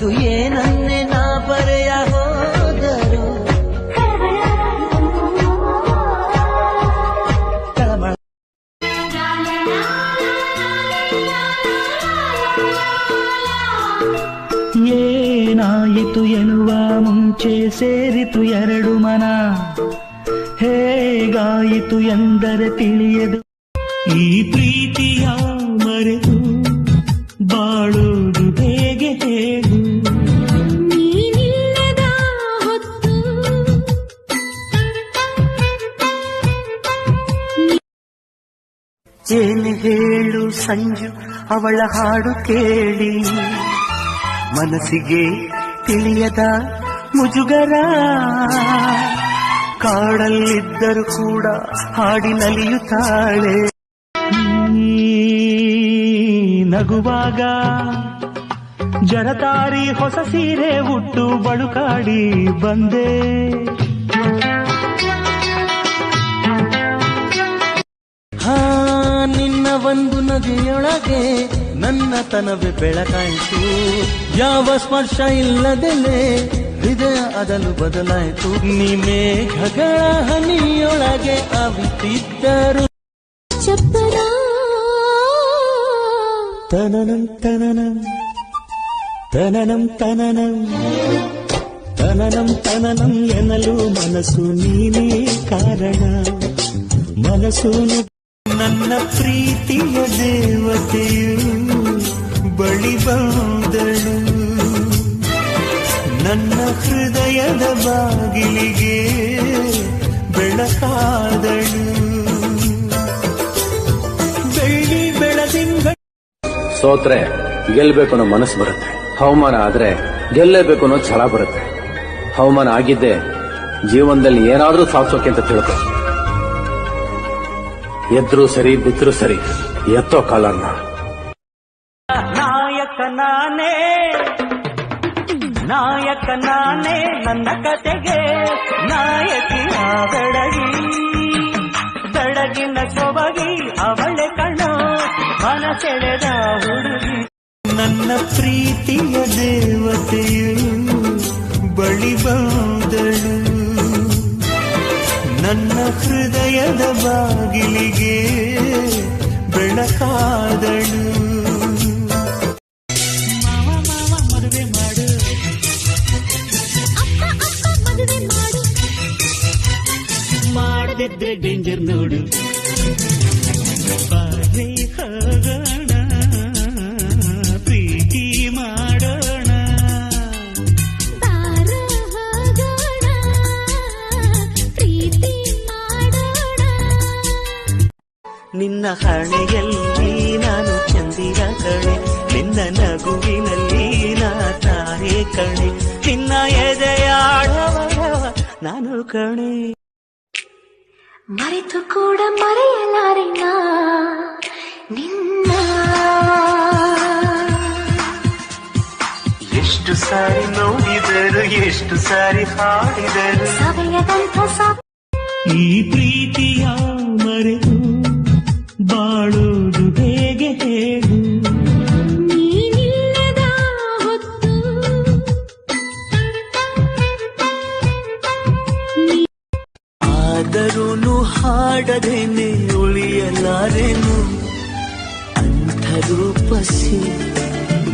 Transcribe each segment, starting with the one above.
ಅದು ಏನನ್ನೇ ನಾ ಬರೆಯ ಹೋದರು ತಳಮಳ ಏನಾಯಿತು ಎನ್ನುವ ಮುಂಚೆ ಸೇರಿತು ಎರಡು ಮನ ಹೇಗಾಯಿತು ಎಂದರೆ ತಿಳಿಯದು ಈ ಪ್ರೀತಿಯ ಮರೆತು ಬಾಳುವುದು ಹೇಗೆ ಹೇಳು ಏನು ಹೇಳು ಸಂಜು, ಅವಳ ಹಾಡು ಕೇಳಿ. ಮನಸ್ಸಿಗೆ ತಿಳಿಯದ ಮುಜುಗರ. ಕಾಡಲ್ಲಿದ್ದರೂ ಕೂಡ ಹಾಡಿ ನಲಿಯುತ್ತಾಳೆ. ನಗುವಾಗ ಜರತಾರಿ ಹೊಸ ಸೀರೆ ಉಟ್ಟು ಬಳುಕಾಡಿ ಬಂದೆ. ಒಂದು ನದಿಯೊಳಗೆ ನನ್ನ ತನವೇ ಬೆಳಕಾಯಿತು. ಯಾವ ಸ್ಪರ್ಶ ಇಲ್ಲದೆಲೆ ಹೃದಯ ಅದಲು ಬದಲಾಯಿತು. ನಿಮೇ ಘಗಳ ಹನಿಯೊಳಗೆ ಅವಿತಿದ್ದರು. ಚಪ್ಪರ. ತನನಂ ತನನ. ತನನಂ ತನನಂ. ತನನಂ ತನನಂ ಎನ್ನಲು ಮನಸ್ಸು ನೀನೇ ಕಾರಣ. ಮನಸ್ಸು ನು- ನನ್ನ ಪ್ರೀತಿಯ ದೇವತೆಯು ಬಳಿ ಬಂದಳು. ನನ್ನ ಹೃದಯದ ಬಾಗಿಲಿಗೆ ಬೆಳಕಾದಳು. ಬೆಳ್ಳಿ ಬೆಳದಿಂಗ ಸೋತ್ರೆ ಗೆಲ್ಬೇಕು ಅನ್ನೋ ಮನಸ್ಸು ಬರುತ್ತೆ. ಹವಾಮಾನ ಆದ್ರೆ ಗೆಲ್ಲೇಬೇಕು ಅನ್ನೋ ಛಲ ಬರುತ್ತೆ. ಹವಾಮಾನ ಆಗಿದ್ದೆ ಜೀವನದಲ್ಲಿ ಏನಾದ್ರೂ ಸಾಧಿಸೋಕೆ ಅಂತ ತಿಳ್ಕೊ. ಎದ್ರು ಸರಿ, ಬಿದ್ರು ಸರಿ. ಎತ್ತೋ ಕಾಲನ್ನ. ನಾಯಕ ನಾನೇ. ನಾಯಕ ನಾನೇ ನನ್ನ ಕತೆಗೆ. ನಾಯಕಿಯ ಬೆಡಗಿ. ಬೆಡಗಿನ ಸೊಬಗಿ ಅವಳೆ ಕಣ. ಮನಸೆಳೆದ ಹುಡುಗಿ. ನನ್ನ ಪ್ರೀತಿಯ ದೇವತೆಯು ನನ್ನ ಹೃದಯದ ಬಾಗಿಲಿಗೆ ಬೆಳಕಾದಳು. ಮಾವ ಮಾವ, ಮದುವೆ ಮಾಡು. ಅಪ್ಪ ಅಪ್ಪ ಮಾಡದಿದ್ರೆ ಡೇಂಜರ್ ನೋಡು. ಬಾರಿ ಹೋಗೋಣ. ನಿನ್ನ ಹಣೆಯಲ್ಲಿ ನಾನು ಚಂದಿರ ಕಣೆ. ನಿನ್ನ ನಗುವಿನಲ್ಲಿ ನಾ ತಾರೆ ಕಣೆ. ನಿನ್ನ ಎದೆಯಾಡವ ನಾನು ಕಣೆ. ಮರೆತು ಕೂಡ ಮರೆಯಲಾರೆ ನಾ ನಿನ್ನ. ಎಷ್ಟು ಸಾರಿ ನೋಡಿದರು ಎಷ್ಟು ಸಾರಿ ಹಾಡಿದರು. ಈ ಪ್ರೀತಿಯ ಮರೆತು ಹೇಗೆ ಹೇಳು? ಆದರೂನು ಹಾಡದೇನೆ ಉಳಿಯಲಾರೆನು? ಅಂಥ ರೂಪಸಿ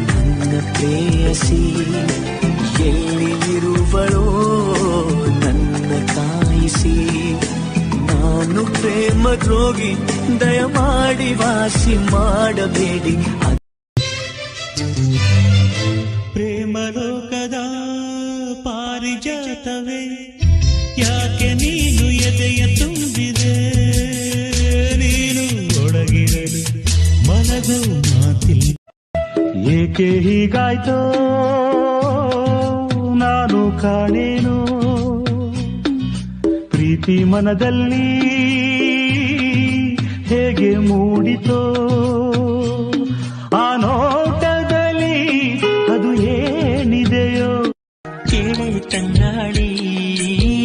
ನನ್ನ ಪ್ರೇಯಸಿ ಎಲ್ಲಿ ಇರುವಳೋ ನನ್ನ ಕಾಯಿಸಿ ನಾನು ಪ್ರೇಮ ರೋಗಿ ದಯಮಾಡಿ ವಾಸಿ ಮಾಡಬೇಡಿ. ಪ್ರೇಮ ಲೋಕದ ಪಾರಿಜಾತವೇ, ಯಾಕೆ ನೀನು ಎದೆಯ ತುಂಬಿದೆ? ನೀನು ಒಳಗಿರಲು, ಮನದು ಮಾತಿಲ್ಲ. ಏಕೆ ಹೀಗಾಯ್ತೋ? ನಾನು ಕಾಣೇನು? ಪ್ರೀತಿ ಮನದಲ್ಲಿ ಕಣ್ಣಿಗೆ ಮೂಡಿತೋ? ಆ ನೋಟದಲ್ಲಿ ಅದು ಏನಿದೆಯೋ? ಕೇಳಿ ತಂಗಾಡಿ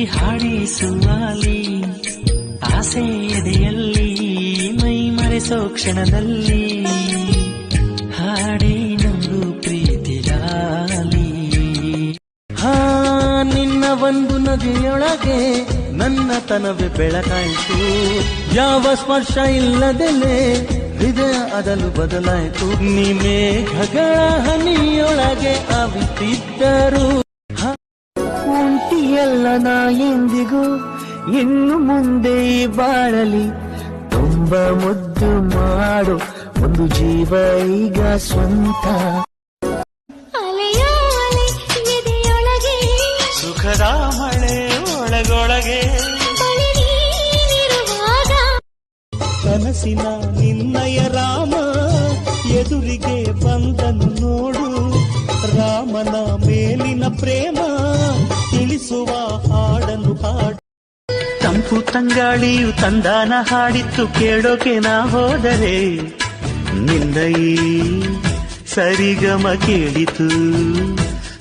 ಹಾಡಿಸುವಲಿ ಆಸೆ ಎದೆಯಲ್ಲಿ, ಮೈ ಮರೆಸೋ ಕ್ಷಣದಲ್ಲಿ. ಹಾಡಿ ನಂದು ಪ್ರೀತಿಲಾಲಿ ಹಾ, ನಿನ್ನ ಒಂದು ನದಿಯೊಳಗೆ ನನ್ನ ತನವೇ ಬೆಳಕಾಯಿತು. ಯಾವ ಸ್ಪರ್ಶ ಇಲ್ಲದೆಲೆ ಹೃದಯ ಅದಲು ಬದಲಾಯಿತು. ನೀ ಮೇಘಗಳ ಹನಿಯೊಳಗೆ ಅವಿತಿದ್ದರು ಕುಂಟಿಯಲ್ಲ ನಾ ಎಂದಿಗೂ, ಇನ್ನು ಮುಂದೆ ಬಾಳಲಿ. ತುಂಬ ಮುದ್ದು ಮಾಡು, ಒಂದು ಜೀವ ಈಗ ಸ್ವಂತ. ಕನಸಿನ ನಿನ್ನಯ ರಾಮ, ಎದುರಿಗೆ ಬಂದನು ನೋಡು. ರಾಮನ ಮೇಲಿನ ಪ್ರೇಮ, ತಿಳಿಸುವ ಹಾಡನ್ನು ಹಾಡು. ತಂಪು ತಂಗಾಳಿಯು ತಂದಾನ ಹಾಡಿತ್ತು ಕೇಳೋಕೆ ನಾ ಹೋದರೆ. ನಿಂದೈ ಸರಿಗಮ ಕೇಳಿತು,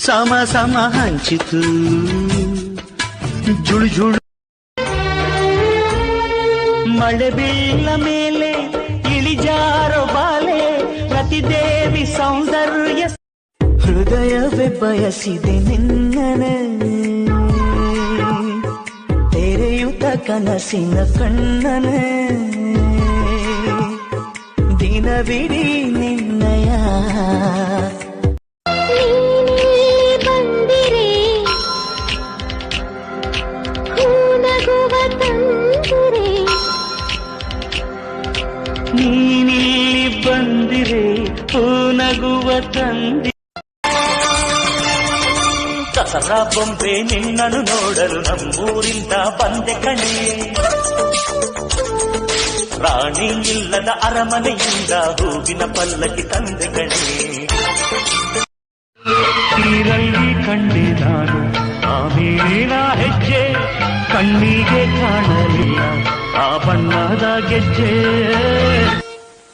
ಸಮ ಸಮ ಹಂಚಿತು. ಜುಳು ಜುಳು ಮಳೆ ಬೀಳ ಮೇಲೆ ಹೃದಯವೇ ಬಯಸಿದೆ ನಿನ್ನನೆ. ತೆರೆಯುತ್ತ ಕನಸಿನ ಕಣ್ಣನೆ. ದಿನವಿಡೀ ನಿನ್ನಯ. ನೀನಿಲ್ಲಿ ಬಂದಿರೆ ಬಂದಿರೆ ನಗುವ ತಂದಿ. ದಸರಾ ಬೊಂಬೆ ನಿನ್ನನ್ನು ನೋಡಲು ನಮ್ಮೂರಿಂದ ಬಂದೆ ಕಣೆ. ರಾಣಿ ಇಲ್ಲದ ಅರಮನೆಯಿಂದ ಹೂವಿನ ಪಲ್ಲಕ್ಕಿ ತಂದೆ ಕಣೆ. ನೀರಲ್ಲಿ ಕಂಡೆ ನಾನು ಆಮೇಲಿನ ಮೇಲಿನ ಹೆಜ್ಜೆ ಕಣ್ಣಿಗೆ ಕಾಣಲಿಲ್ಲ ಆ ಬಣ್ಣದ ಗೆಜ್ಜೆ.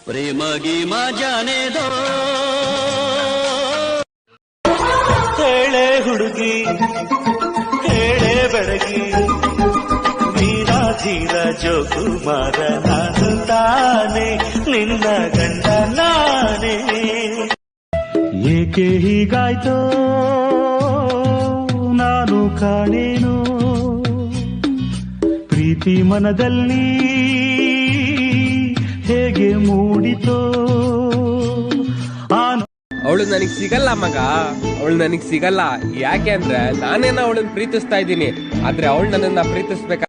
ಪ್ರೇಮ ಗೀಮ ಜಾನೇದೋ ಹುಡುಗಿ, ಹೇಳೆ ಬೆಳಗಿ ವೀರಾಧೀರ ಜೋಕುಮಾರ ನಾನು ತಾನೆ, ನಿನ್ನ ಗಂಡ ನಾನೇ. ಏಕೆ ಹೀಗಾಯ್ತೋ? ನಾನು ಕಾಣೇನು? ಪ್ರೀತಿ ಮನದಲ್ಲಿ ಹೇಗೆ ಮೂಡಿತೋ? ಅವಳು ನನಗ್ ಸಿಗಲ್ಲ ಮಗ. ಅವಳು ನನಗ್ ಸಿಗಲ್ಲ. ಯಾಕೆ ಅಂದ್ರೆ ನಾನೇನ ಅವಳನ್ನ ಪ್ರೀತಿಸ್ತಾ ಇದ್ದೀನಿ. ಆದ್ರೆ ಅವಳು ನನ್ನನ್ನ ಪ್ರೀತಿಸ್ಬೇಕ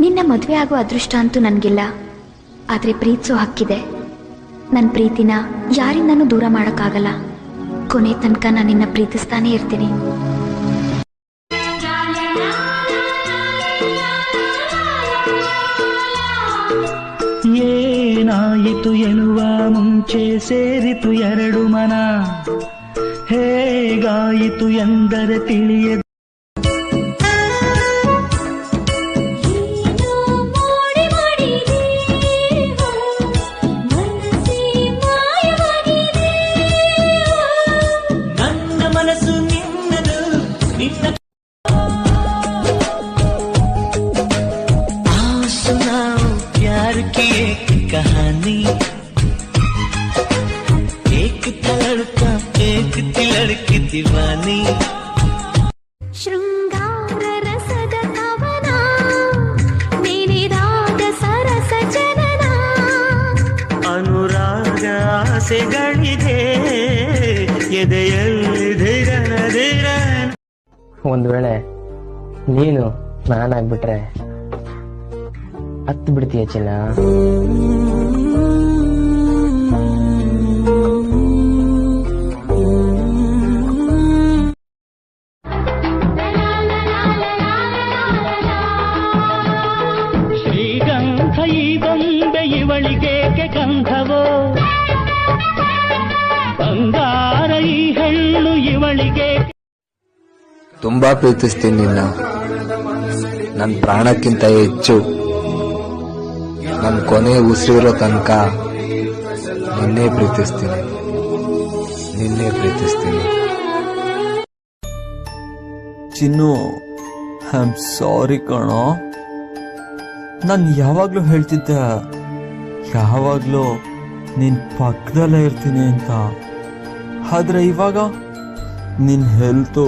ನಿನ್ನ ಮದುವೆ ಆಗೋ ಅದೃಷ್ಟ ಅಂತೂ ನನಗಿಲ್ಲ. ಆದರೆ ಪ್ರೀತಿಸೋ ಹಕ್ಕಿದೆ. ನನ್ನ ಪ್ರೀತಿನ ಯಾರಿಂದನೂ ದೂರ ಮಾಡೋಕ್ಕಾಗಲ್ಲ. ಕೊನೆ ತನಕ ನಾನು ನಿನ್ನ ಪ್ರೀತಿಸ್ತಾನೇ ಇರ್ತೀನಿ. ಏನಾಯಿತು ಎನ್ನುವ ಮುಂಚೆ ಸೇರಿತು ಎರಡು ಮನ. ಹೇಗಾಯಿತು ಎಂದರೆ ತಿಳಿಯದು ಲಡಕಿತಿ ಅನುರಾಗ ಒಂದು ವೇಳೆ ನೀನು ನಾನಾಗ್ಬಿಟ್ರೆ ಹತ್ತು ಬಿಡ್ತೀಯ ಚೆನ್ನ? ಪ್ರೀತಿಸ್ತೀನಿ ನಿನ್ನ ನನ್ನ ಪ್ರಾಣಕ್ಕಿಂತ ಹೆಚ್ಚು ನನ್ನ ಕೊನೆ ಉಸಿರಿರೋ ತನಕ ನಿನ್ನೇ ಪ್ರೀತಿಸ್ತೀನಿ. ನಿನ್ನೇ ಪ್ರೀತಿಸ್ತೀನಿ. ಚಿನ್ನು ಐ ಆಮ್ ಸಾರಿ ಕಣೋ. ನಾನು ಯಾವಾಗಲೂ ಹೇಳ್ತಿದ್ದೆ, ಯಾವಾಗಲೂ ನಿನ್ನ ಪಕ್ಕದಲ್ಲೇ ಇರ್ತೀನಿ ಅಂತ. ಆದರೆ ಇವಾಗ ನಿನ್ನ ಹೆಲ್ತು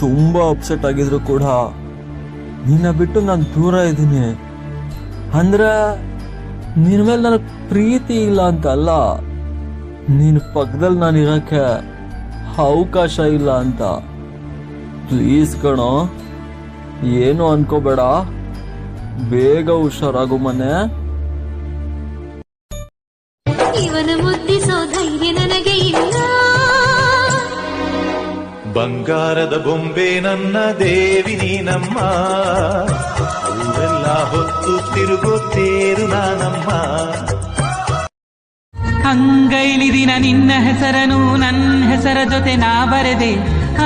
ತುಂಬ ಅಪ್ಸೆಟ್ ಆಗಿದ್ರು ಕೂಡ. ನಿನ್ನ ಬಿಟ್ಟು ನಾನು ದೂರ ಇದ್ದೀನಿ. ಅಂದ್ರೆ ನಿನ್ನ ಮೇಲೆ ನನಗೆ ಪ್ರೀತಿ ಇಲ್ಲ ಅಂತ ಅಲ್ಲ ನಿನ್ನ ಪಕ್ಕದಲ್ಲಿ ನಾನು ಇರೋಕ್ಕೆ ಅವಕಾಶ ಇಲ್ಲ ಅಂತ. ಪ್ಲೀಸ್ ಕಣೋ. ಏನು ಅನ್ಕೋಬೇಡ. ಬೇಗ ಹುಷಾರಾಗು ಮನೆ. ಬಂಗಾರದ ಬೊಂಬೆ ನನ್ನ ದೇವಿ ನೀನಮ್ಮ. ಅವರೆಲ್ಲ ಹೊತ್ತು ತಿರುಗುತ್ತೇರು ನಾನಮ್ಮ. ಅಂಗೈಲಿ ದಿನ ನಿನ್ನ ಹೆಸರನು ನನ್ನ ಹೆಸರ ಜೊತೆ ನಾ ಬರೆದೆ.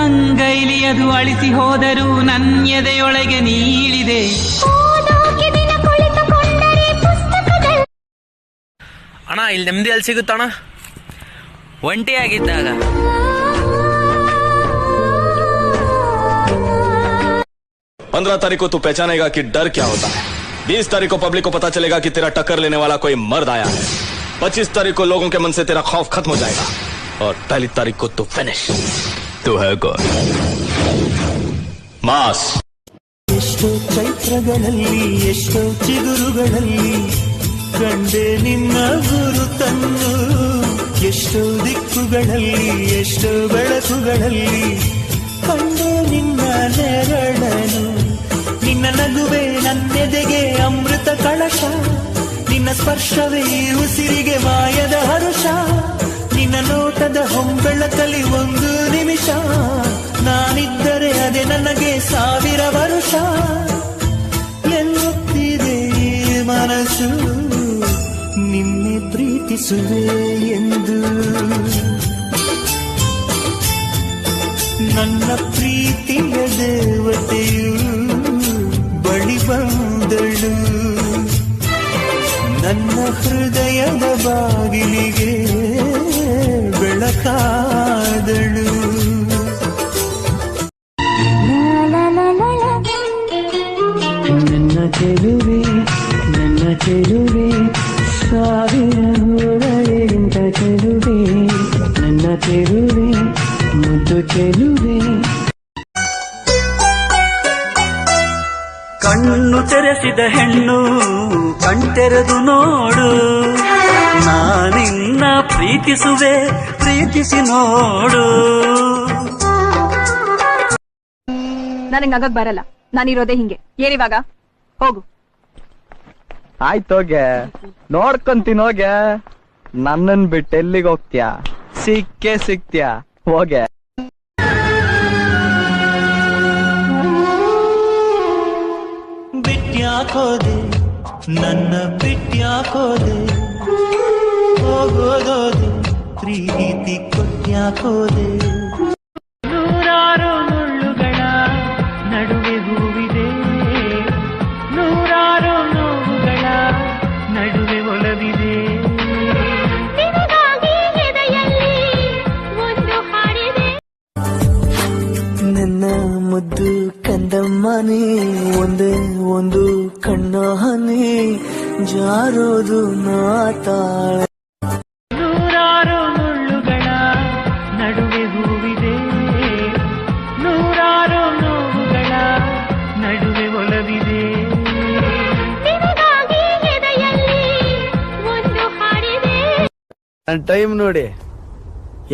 ಅಂಗೈಲಿ ಅದು ಅಳಿಸಿ ಹೋದರೂ ನನ್ನ ಎದೆಯೊಳಗೆ ನೀಳಿದೆ. ಅಣ್ಣ ಇಲ್ಲಿ ನೆಮ್ಮದಿ ಅಲ್ಲಿ ಸಿಗುತ್ತಣ್ಣ. ಒಂಟಿಯಾಗಿದ್ದಾಗ. पंद्रह तारीख को तू पहचानेगा कि डर क्या होता है बीस तारीख को पब्लिक को पता चलेगा कि तेरा टक्कर लेने वाला कोई मर्द आया है पच्चीस तारीख को लोगों के मन से तेरा खौफ खत्म हो जाएगा और पहली तारीख को तू फिनिश तू है कौन मास ಎಷ್ಟೋ ಚೈತ್ರಗಳಲ್ಲಿ ಎಷ್ಟೋ ಚಿಗುರುಗಳಲ್ಲಿ ಕಂಡೆ ನಿನ್ನ ಗುರುತನ್ನು ಎಷ್ಟೋ ದಿಕ್ಕುಗಳಲ್ಲಿ ಎಷ್ಟೋ ಬೆಳಕುಗಳಲ್ಲಿ ಕಂಡೆ ನಿನ್ನ ನೆರಳನು ನಿನ್ನ ನಗುವೆ ನನ್ನೆದೆಗೆ ಅಮೃತ ಕಳಶ. ನಿನ್ನ ಸ್ಪರ್ಶವೇ ಉಸಿರಿಗೆ ಮಾಯದ ಹರುಷ. ನಿನ್ನ ನೋಟದ ಹೊಂಬೆಳಕಲಿ ಒಂದು ನಿಮಿಷ. ನಾನಿದ್ದರೆ ಅದೇ ನನಗೆ ಸಾವಿರ ವರುಷ. ಎನ್ನುತ್ತಿದೆ ಮನಸ್ಸು, ನಿನ್ನೆ ಪ್ರೀತಿಸುವೆ ಎಂದು. ನನ್ನ ನನ್ನ ಹೃದಯದ ಬಾಗಿಲಿಗೆ ಬೆಳಕಾದಳು. ತೆರೆಸಿದ ಹೆಣ್ಣು ಕಣ್ತೆರೆದು ನೋಡು. ನಾನಿನ್ನ ಪ್ರೀತಿಸುವೆ ಪ್ರೀತಿಸಿ ನೋಡು. ನನಗೆ ಆಗಕ್ ಬರಲ್ಲ. ನಾನಿರೋದೆ ಹಿಂಗೆ. ಏನಿವಾಗ? ಹೋಗು. ಆಯ್ತೋಗೆ ನೋಡ್ಕೊಂತೀನೋಗೆ ನನ್ನನ್ ಬಿಟ್ಟು ಎಲ್ಲಿಗೆ ಹೋಗ್ತ್ಯಾ? ಸಿಕ್ಕೇ ಸಿಕ್ತ್ಯಾ? ಹೋಗೆ. ಬಿಟ್ಯಾಕೋದೆ ನನ್ನ ಬಿಟ್ಯಾಕೋದೆ ಹೋಗೋದೋದೆ ಪ್ರೀತಿ ಕೊಟ್ಯಾಕೋದೆ ತಾಳೆ ನೂರಾರು ಮುಳ್ಳುಗಳ ನಡುವೆ ಹೂವಿದೆ. ನೂರಾರು ನೋವುಗಳ ನಡುವೆ ಒಲವಿದೆ. ನನ್ನ ಟೈಮ್ ನೋಡಿ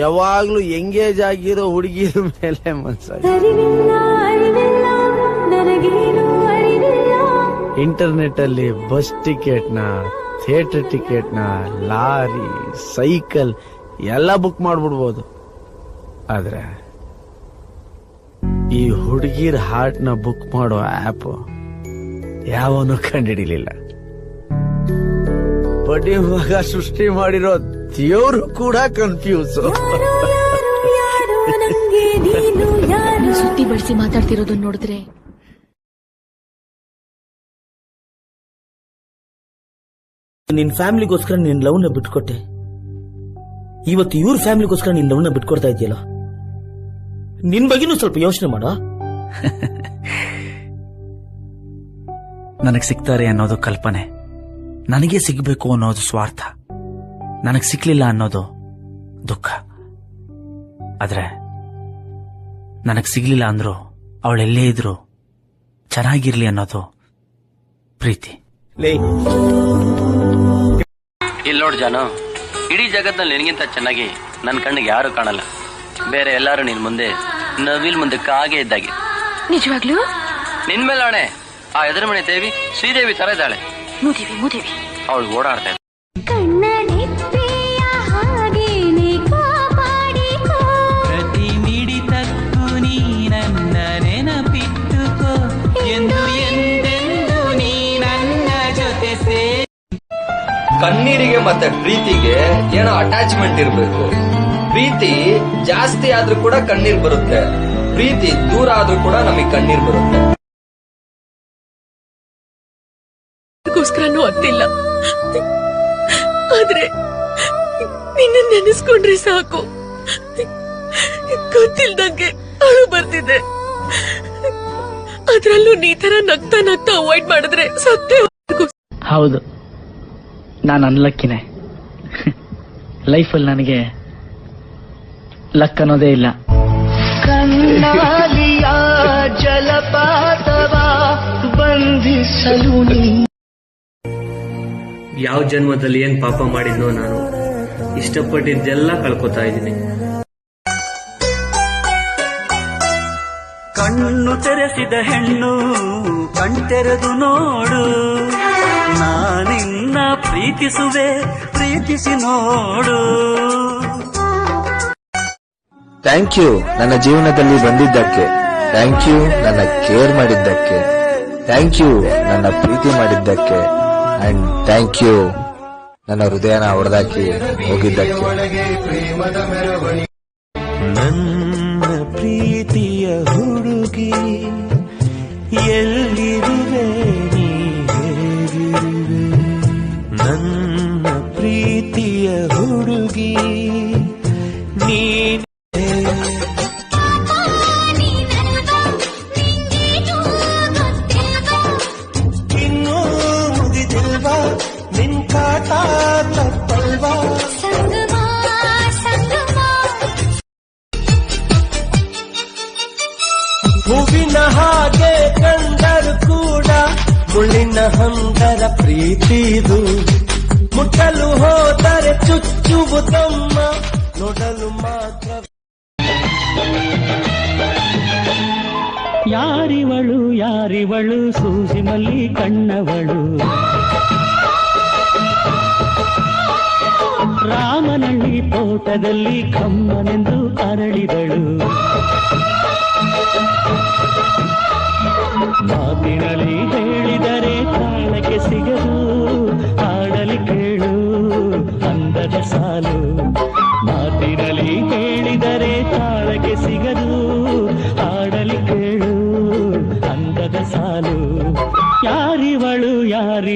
ಯಾವಾಗ್ಲೂ ಎಂಗೇಜ್ ಆಗಿರೋ ಹುಡುಗಿರ ಮೇಲೆ ಮನ್ಸಾಗಿ. ಅರಿವಿಲ್ಲ ಅರಿವಿಲ್ಲ ನನಗೇನು ಅರಿವಿಲ್ಲ. ಇಂಟರ್ನೆಟ್ ಅಲ್ಲಿ ಬಸ್ ಟಿಕೆಟ್ನ ಥಿಯೇಟರ್ ಟಿಕೆಟ್ನ ಲಾರಿ ಸೈಕಲ್ ಎಲ್ಲ ಬುಕ್ ಮಾಡ್ಬಿಡ್ಬೋದು. ಆದ್ರೆ ಈ ಹುಡುಗಿರ್ ಹಾರ್ಟ್ನ ಬುಕ್ ಮಾಡೋ ಆಪ್ ಯಾವನು ಕಂಡಿಡಿಲಿಲ್ಲ ಬಟ್ ಮಗ ಸೃಷ್ಟಿ ಮಾಡಿರೋ ದೇವ್ರು ಕೂಡ ಕನ್ಫ್ಯೂಸ್ ಸುದ್ದಿ ಬಳಸಿ ಮಾತಾಡ್ತಿರೋದನ್ನ ನೋಡಿದ್ರೆ ನಿನ್ ಫ್ಯಾಮಿಲಿಗೋಸ್ಕರ ನಿನ್ ಲವ್ನ ಬಿಟ್ಕೊಟ್ಟೆ. ಇವತ್ತು ಇವ್ರ ಫ್ಯಾಮಿಲಿಗೋಸ್ಕರ ನಿನ್ ಲವ್ನ ಬಿಟ್ಕೊಡ್ತಾ ಇದೆಯಲ್ಲ ನಿನ್ ಬಗ್ಗೆನೂ ಸ್ವಲ್ಪ ಯೋಚನೆ ಮಾಡ ನನಗೆ ಸಿಗ್ತಾರೆ ಅನ್ನೋದು ಕಲ್ಪನೆ. ನನಗೆ ಸಿಗಬೇಕು ಅನ್ನೋದು ಸ್ವಾರ್ಥ. ನನಗೆ ಸಿಕ್ಲಿಲ್ಲ ಅನ್ನೋದು ದುಃಖ. ಆದ್ರೆ ನನಗೆ ಸಿಗ್ಲಿಲ್ಲ ಅಂದ್ರು ಅವಳೆಲ್ಲೇ ಇದ್ರು ಚೆನ್ನಾಗಿರ್ಲಿ ಅನ್ನೋದು ಪ್ರೀತಿ. ಇಲ್ಲಿ ನೋಡ್ ಜಾನು. ಇಡೀ ಜಗತ್ನಲ್ಲಿ ನಿನಗಿಂತ ಚೆನ್ನಾಗಿ ನನ್ನ ಕಣ್ಣಿಗೆ ಯಾರು ಕಾಣಲ್ಲ. ಬೇರೆ ಎಲ್ಲಾರು ನಿನ್ ಮುಂದೆ ನವಿಲ್ ಮುಂದೆ ಕಾಗೆ ಇದ್ದಾಗೆ. ನಿಜವಾಗ್ಲೂ? ನಿನ್ ಮೇಲೆ ಆಣೆ. ಆ ಎದುರು ಮನೆ ದೇವಿ ಶ್ರೀದೇವಿ ತರ ಇದ್ದಾಳೆ. ಮೂದೇವಿ ಮೂದೇವಿ. ಅವಳು ಓಡಾಡ್ತಾ ಇದ್ದಾಳೆ. ಕಣ್ಣೀರಿಗೆ ಮತ್ತೆ ಪ್ರೀತಿಗೆ ಏನೋ ಅಟ್ಯಾಚ್ಮೆಂಟ್ ಇರಬೇಕು. ಪ್ರೀತಿ ಜಾಸ್ತಿ ಆದ್ರೂ ಕೂಡ ಕಣ್ಣೀರ್ ಬರುತ್ತೆ. ಪ್ರೀತಿ ದೂರ ಆದ್ರೂ ಕೂಡ ನಮಗೆ ಕಣ್ಣೀರ್ ಬರುತ್ತೆ. ಅದಕ್ಕೋಸ್ಕರನೂ ಆಗ್ತಿಲ್ಲ ಆದ್ರೆ ನಿನ್ನ ನೆನೆಸ್ಕೊಂಡ್ರೆ ಸಾಕು. ಗೊತ್ತಿಲ್ದಂಗೆ ಅಳು ಬರ್ತಿದೆ. ಅದ್ರಲ್ಲೂ ನೀ ತರ ನಗ್ತಾ ನಗ್ತಾ ಅವಾಯ್ಡ್ ಮಾಡಿದ್ರೆ ಸತ್ಯ ಹೌದು. ನಾನು ಅನ್ಲಕ್ಕಿನೇ. ಲೈಫಲ್ಲಿ ನನಗೆ ಲಕ್ ಅನ್ನೋದೇ ಇಲ್ಲ. ಯಾವ ಜನ್ಮದಲ್ಲಿ ಏನ್ ಪಾಪ ಮಾಡಿದ್ನೋ ನಾನು ಇಷ್ಟಪಟ್ಟಿದ್ದೆಲ್ಲ ಕಳ್ಕೊತಾ ಇದ್ದೀನಿ. ಕಣ್ಣು ತೆರೆಸಿದ ಹೆಣ್ಣು ಕಣ್ತೆರೆದು ನೋಡು. ನಾನಿನ್ನ ಪ್ರೀತಿಸುವೆ ಪ್ರೀತಿಸಿ ನೋಡು. ಥ್ಯಾಂಕ್ ಯು ನನ್ನ ಜೀವನದಲ್ಲಿ ಬಂದಿದ್ದಕ್ಕೆ. ಥ್ಯಾಂಕ್ ಯು ನನ್ನ ಕೇರ್ ಮಾಡಿದ್ದಕ್ಕೆ. ಥ್ಯಾಂಕ್ ಯು ನನ್ನ ಪ್ರೀತಿ ಮಾಡಿದ್ದಕ್ಕೆ. ಅಂಡ್ ಥ್ಯಾಂಕ್ ಯು ನನ್ನ ಹೃದಯನ ಹೊಡೆದಾಕಿ ಹೋಗಿದ್ದಕ್ಕೆ. ನನ್ನ ಪ್ರೀತಿಯ ಹುಡುಗಿ ಎಲ್ಲಿರುವೆ? ಪ್ರೀತಿಯ ಹುಡುಗಿ ನೀ ಯಾರಿವಳು? ಸೂಸಿ ಕಣ್ಣವಳು. ರಾಮನಳ್ಳಿ ತೋಟದಲ್ಲಿ ಕಮ್ಮನೆಂದು ಅರಳಿದಳು.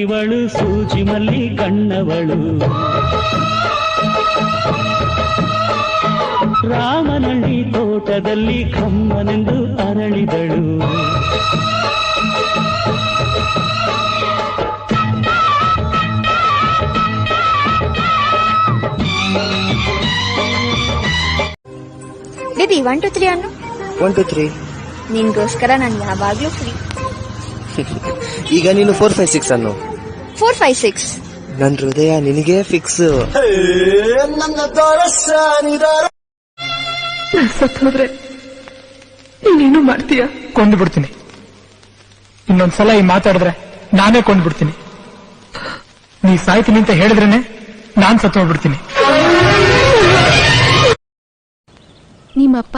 ಯಾರಿವಳು ಸೂಜಿ ಮಲ್ಲಿ ಕಣ್ಣವಳು. ರಾಮನಳ್ಳಿ ತೋಟದಲ್ಲಿ ಕಮ್ಮನೆಂದು ಅರಳಿದಳು. ಬೇಬಿ ಒನ್ ಟು ತ್ರೀ ಅನ್ನು ಒನ್ ಟು ತ್ರೀ ನಿನ್ಗೋಸ್ಕರ ನಾನು ಯಾವಾಗ್ಲೂ ಫ್ರೀ ಈಗ ನೀನು ಫೋರ್ ಫೈವ್ ಸಿಕ್ಸ್ ಅನ್ನು ಫೋರ್ ಫೈವ್ ಸಿಕ್ಸ್ ನನ್ ಹೃದಯ ನಿನಗೆ ಫಿಕ್ಸ್ ನನ್ನ ದೊರಸಾನಿದಾರ ಸತ್ತೋದ್ರೆ ನೀನೇನು ಮಾಡ್ತೀಯ? ಕೊಂದು ಬಿಡ್ತೀನಿ ಇನ್ನೊಂದ್ಸಲ ಈ ಮಾತಾಡಿದ್ರೆ ನಾನೇ ಕೊಂದು ಬಿಡ್ತೀನಿ ನೀ ಸಾಯ್ತೀನಿ ಅಂತ ಹೇಳಿದ್ರೇನೆ ನಾನ್ ಸತ್ತೋಗ್ಬಿಡ್ತೀನಿ. ನಿಮ್ಮಪ್ಪ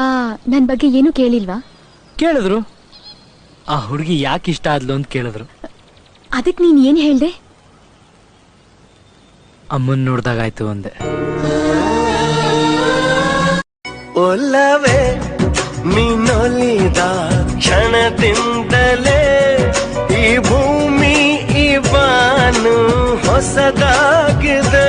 ನನ್ ಬಗ್ಗೆ ಏನು ಕೇಳಿಲ್ವಾ? ಕೇಳಿದ್ರು. ಆ ಹುಡುಗಿ ಯಾಕೆ ಇಷ್ಟ ಆದ್ಲು ಅಂತ ಕೇಳಿದ್ರು. ಅದಕ್ ನೀನ್ ಏನ್ ಹೇಳ್ದೆ? ಅಮ್ಮನ್ ನೋಡ್ದಾಗಾಯ್ತು ಅಂದೆ. ಒಲ್ಲವೇ ನೀನೊಲಿದ ಕ್ಷಣದಿಂದಲೇ ಈ ಭೂಮಿ ಈ ಬಾನು ಹೊಸದಾಗಿದೆ.